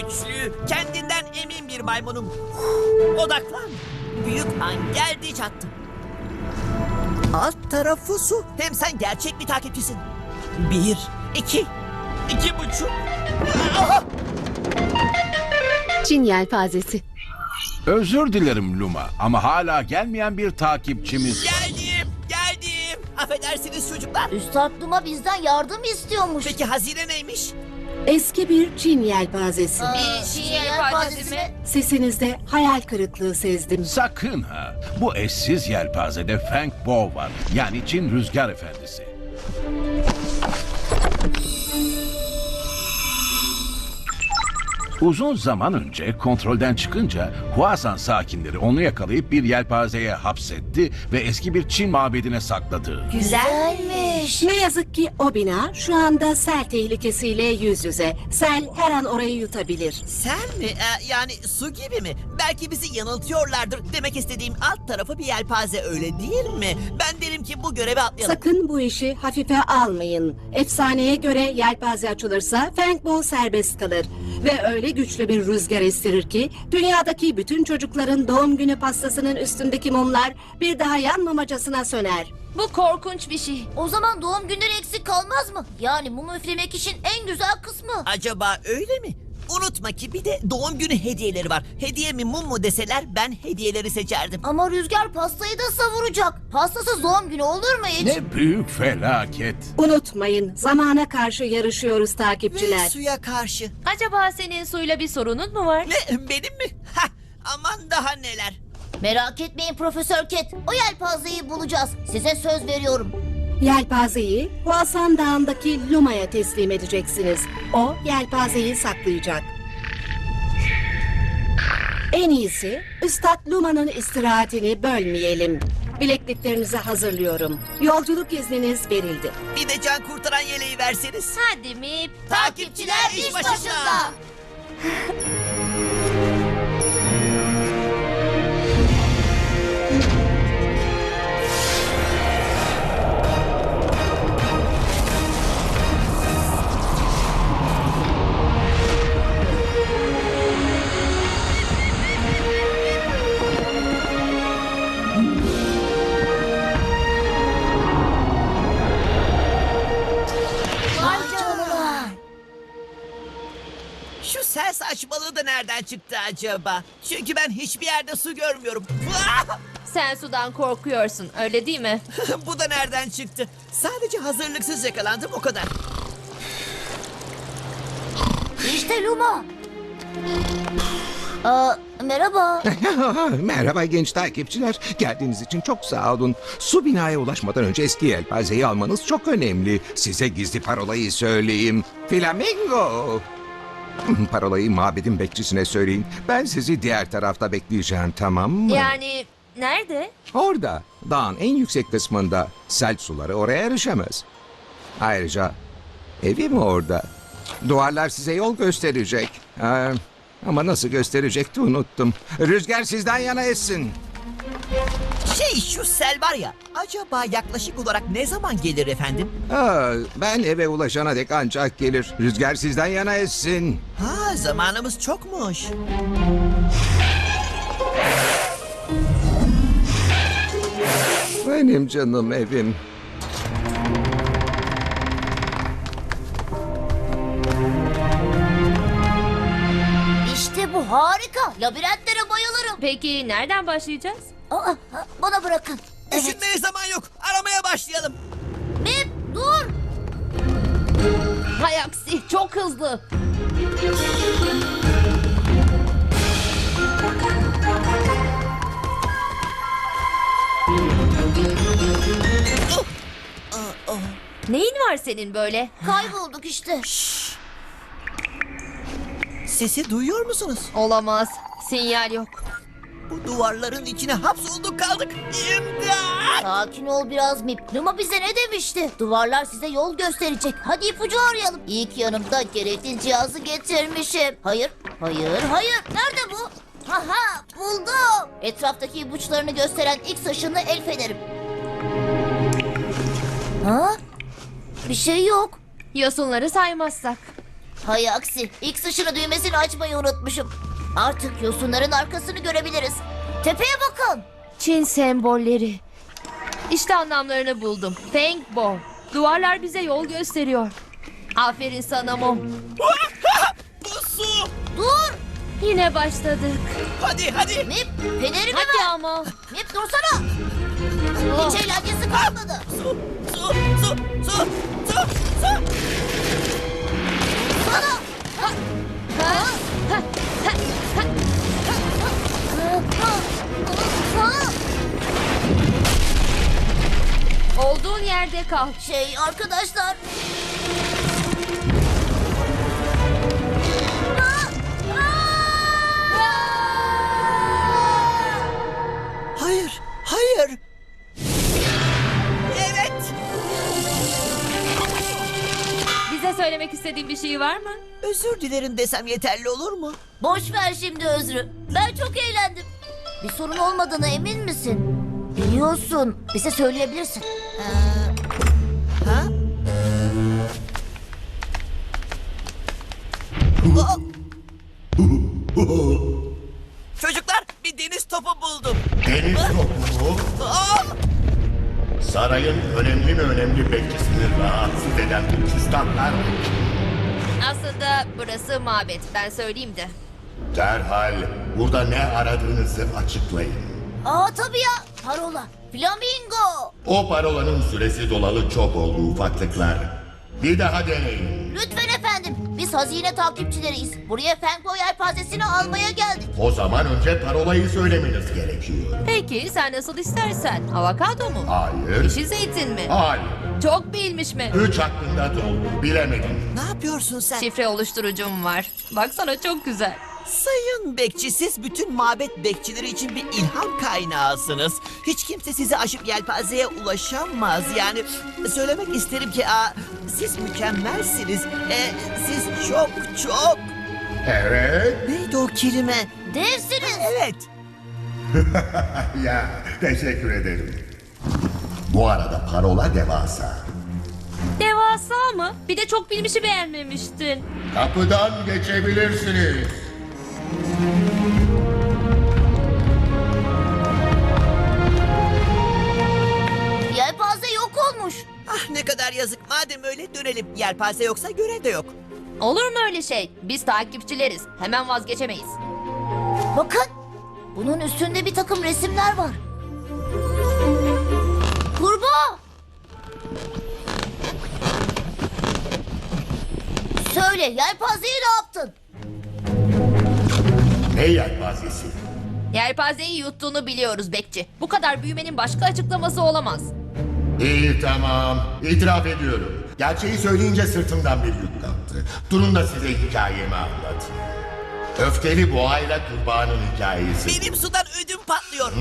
güçlü, kendinden emin bir maymunum. Odaklan. Büyük an geldi çattı. Alt tarafı su. Hem sen gerçek bir takipçisin. Bir, iki, iki buçuk. Ah! Çin yelpazesi. Özür dilerim Luma ama hala gelmeyen bir takipçimiz var. Geldim, geldim. Affedersiniz çocuklar. Üstad Duma bizden yardım istiyormuş. Peki hazine neymiş? Eski bir Çin yelpazesi. Bir şey yelpazesi mi? Sesinizde hayal kırıklığı sezdim. Sakın ha. Bu eşsiz yelpazede Feng Bo var. Yani Çin Rüzgar Efendisi. Uzun zaman önce kontrolden çıkınca Huasan sakinleri onu yakalayıp bir yelpazeye hapsetti ve eski bir Çin mabedine sakladı. Güzelmiş. Ne yazık ki o bina şu anda sel tehlikesiyle yüz yüze. Sel her an orayı yutabilir. Sen mi? Ee, yani su gibi mi? Belki bizi yanıltıyorlardır. Demek istediğim alt tarafı bir yelpaze öyle değil mi? Ben derim ki bu görevi atlayalım. Sakın bu işi hafife almayın. Efsaneye göre yelpaze açılırsa Feng Bo serbest kalır. Ve öyle güçlü bir rüzgar estirir ki dünyadaki bütün çocukların doğum günü pastasının üstündeki mumlar bir daha yanmamacasına söner. Bu korkunç bir şey. O zaman doğum günleri eksik kalmaz mı? Yani mum üflemek işin en güzel kısmı. Acaba öyle mi? Unutma ki bir de doğum günü hediyeleri var. Hediye mi mum mu deseler ben hediyeleri seçerdim. Ama rüzgar pastayı da savuracak. Pastasız doğum günü olur mu hiç? Ne büyük felaket. Unutmayın zamana karşı yarışıyoruz Ve takipçiler. suya karşı. Acaba senin suyla bir sorunun mu var? Ne benim mi? Hah, aman daha neler. Merak etmeyin Profesör Ket. O yelpazeyi bulacağız. Size söz veriyorum. Yelpazeyi Huasan Dağı'ndaki Luma'ya teslim edeceksiniz. O yelpazeyi saklayacak. En iyisi Üstad Luma'nın istirahatini bölmeyelim. Bilekliklerinizi hazırlıyorum. Yolculuk izniniz verildi. Bir de can kurtaran yeleği verseniz. Hadi Mip. Takipçiler iş başında. nereden çıktı acaba? Çünkü ben hiçbir yerde su görmüyorum. Ah! Sen sudan korkuyorsun öyle değil mi? Bu da nereden çıktı? Sadece hazırlıksız yakalandım o kadar. İşte Luma. Aa, merhaba. Merhaba genç takipçiler. Geldiğiniz için çok sağ olun. Su binaya ulaşmadan önce eski yelpazeyi almanız çok önemli. Size gizli parolayı söyleyeyim. Flamingo. Parolayı mabedin bekçisine söyleyin. Ben sizi diğer tarafta bekleyeceğim tamam mı? Yani nerede? Orada, dağın en yüksek kısmında. Sel suları oraya erişemez. Ayrıca evim orada. Duvarlar size yol gösterecek. Ee, ama nasıl gösterecekti unuttum. Rüzgar sizden yana essin. Şey şu sel var ya. Acaba yaklaşık olarak ne zaman gelir efendim? Aa, ben eve ulaşana dek ancak gelir. Rüzgar sizden yana essin. Ha zamanımız çokmuş. Benim canım evim. Harika. Labirentlere bayılırım. Peki nereden başlayacağız? Aa, bana bırakın. Evet. Düşünmeye zaman yok. Aramaya başlayalım. Bip dur. Hay aksi çok hızlı. Neyin var senin böyle? Kaybolduk işte. Sesi duyuyor musunuz? Olamaz. Sinyal yok. Bu duvarların içine hapsolduk kaldık. İmdat! Sakin ol biraz Mip. Luma bize ne demişti? Duvarlar size yol gösterecek. Hadi ipucu arayalım. İyi ki yanımda gerekli cihazı getirmişim. Hayır, hayır, hayır. Nerede bu? Haha buldum. Etraftaki ipuçlarını gösteren X ışınlı el fenerim. Ha? Bir şey yok. Yosunları saymazsak. Hay aksi. X ışını düğmesini açmayı unutmuşum. Artık yosunların arkasını görebiliriz. Tepeye bakın. Çin sembolleri. İşte anlamlarını buldum. Feng Bo. Duvarlar bize yol gösteriyor. Aferin sana Mo. Bu su! Dur. Yine başladık. Hadi hadi! Mip, fenerimi Hadi ver. ama. Mip dursana. Hiç eğlencesi kalmadı. Su! Su! Su! Su! Su! Su! Kal. Şey arkadaşlar. Hayır! Hayır! Evet! Bize söylemek istediğin bir şey var mı? Özür dilerim desem yeterli olur mu? Boş ver şimdi özrü. Ben çok eğlendim. Bir sorun olmadığına emin misin? Biliyorsun. Bize söyleyebilirsin. Ha? Çocuklar bir deniz topu buldum. Deniz topu mu? Aa! Sarayın önemli mi önemli bekçisini rahatsız eden bu küstahlar? Aslında burası mabet. Ben söyleyeyim de. Derhal burada ne aradığınızı açıklayın. Aa tabii ya. Parola. Flamingo. O parolanın süresi dolalı çok oldu ufaklıklar. Bir daha deneyin. Lütfen efendim. Biz hazine takipçileriyiz. Buraya Fenko yelpazesini almaya geldik. O zaman önce parolayı söylemeniz gerekiyor. Peki sen nasıl istersen. Avokado mu? Hayır. Yeşil zeytin mi? Hayır. Çok bilmiş mi? Üç hakkında doldu. Bilemedim. Ne yapıyorsun sen? Şifre oluşturucum var. Baksana çok güzel. Sayın bekçi siz bütün mabet bekçileri için bir ilham kaynağısınız. Hiç kimse sizi aşıp yelpazeye ulaşamaz. Yani söylemek isterim ki aa, siz mükemmelsiniz. E, siz çok çok... Evet. Neydi o kelime? Devsiniz. Evet. Ya teşekkür ederim. Bu arada parola devasa. Devasa mı? Bir de çok bilmişi beğenmemiştin. Kapıdan geçebilirsiniz. Yelpaze yok olmuş. Ah ne kadar yazık. Madem öyle dönelim. Yelpaze yoksa görev de yok. Olur mu öyle şey? Biz takipçileriz. Hemen vazgeçemeyiz. Bakın. Bunun üstünde bir takım resimler var. Kurbağa. Söyle yelpazeyi ne yaptın? Ne yelpazesi? Yelpazeyi yuttuğunu biliyoruz bekçi. Bu kadar büyümenin başka açıklaması olamaz. İyi tamam. İtiraf ediyorum. Gerçeği söyleyince sırtımdan bir yük kalktı. Durun da size hikayemi anlatayım. Öfkeli boğayla kurbağanın hikayesi. Benim sudan ödüm patlıyor.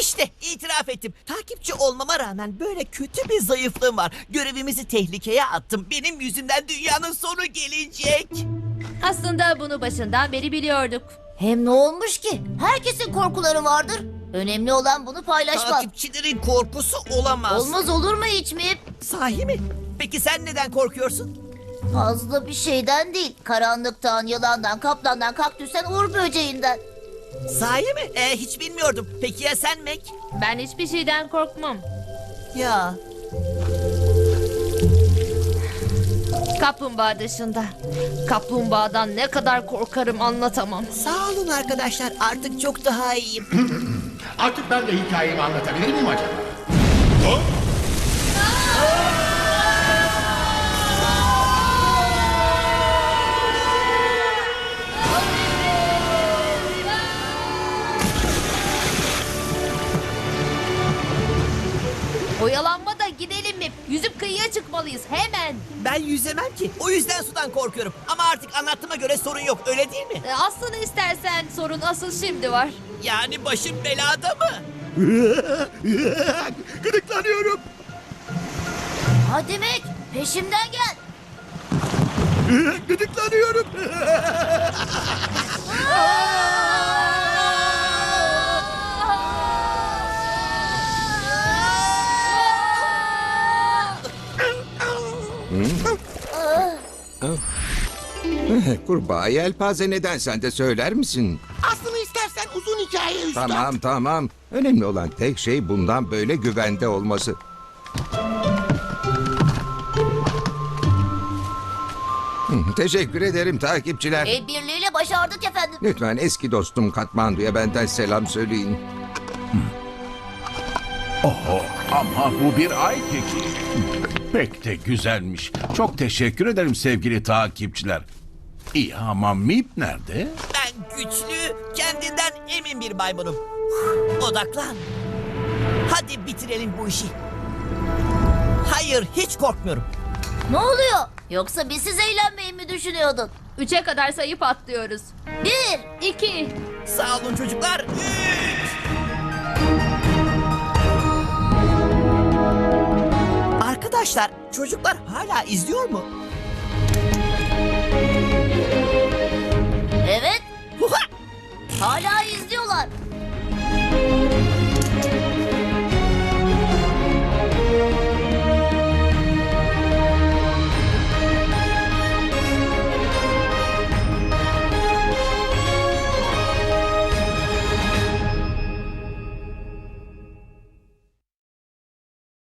İşte itiraf ettim. Takipçi olmama rağmen böyle kötü bir zayıflığım var. Görevimizi tehlikeye attım. Benim yüzümden dünyanın sonu gelecek. Aslında bunu başından beri biliyorduk. Hem ne olmuş ki? Herkesin korkuları vardır. Önemli olan bunu paylaşmak. Takipçilerin korkusu olamaz. Olmaz olur mu hiç mi? Sahi mi? Peki sen neden korkuyorsun? Fazla bir şeyden değil. Karanlıktan, yılandan, kaplandan, kaktüsten, uğur böceğinden. Sahi mi? Ee, hiç bilmiyordum. Peki ya sen Mac? Ben hiçbir şeyden korkmam. Ya Kaplumbağa dışında. Kaplumbağadan ne kadar korkarım anlatamam. sağ olun arkadaşlar. Artık çok daha iyiyim. Artık ben de hikayemi anlatabilir miyim acaba? Hop! Oyalanma yüzemem ki. O yüzden sudan korkuyorum. Ama artık anlattığıma göre sorun yok. Öyle değil mi? E, Aslında istersen sorun asıl şimdi var. Yani başım belada mı? Gıdıklanıyorum. Hadi peşimden gel. Gıdıklanıyorum. Kurbağa yelpaze neden sen de söyler misin? Aslını istersen uzun hikaye üstad. Tamam tamam. Önemli olan tek şey bundan böyle güvende olması. Hı, Teşekkür ederim takipçiler. El birliğiyle başardık efendim. Lütfen eski dostum Katmandu'ya benden selam söyleyin. Oho ama bu bir ay keki. Pek de güzelmiş. Çok teşekkür ederim sevgili takipçiler. İyi ama Mip nerede? Ben güçlü, kendinden emin bir maymunum. Odaklan. Hadi bitirelim bu işi. Hayır, hiç korkmuyorum. Ne oluyor? Yoksa biz siz eğlenmeyi mi düşünüyordun? Üçe kadar sayıp atlıyoruz. Bir. İki. Sağ olun çocuklar. Üç. Arkadaşlar, çocuklar hala izliyor mu? Evet. Huha! Hala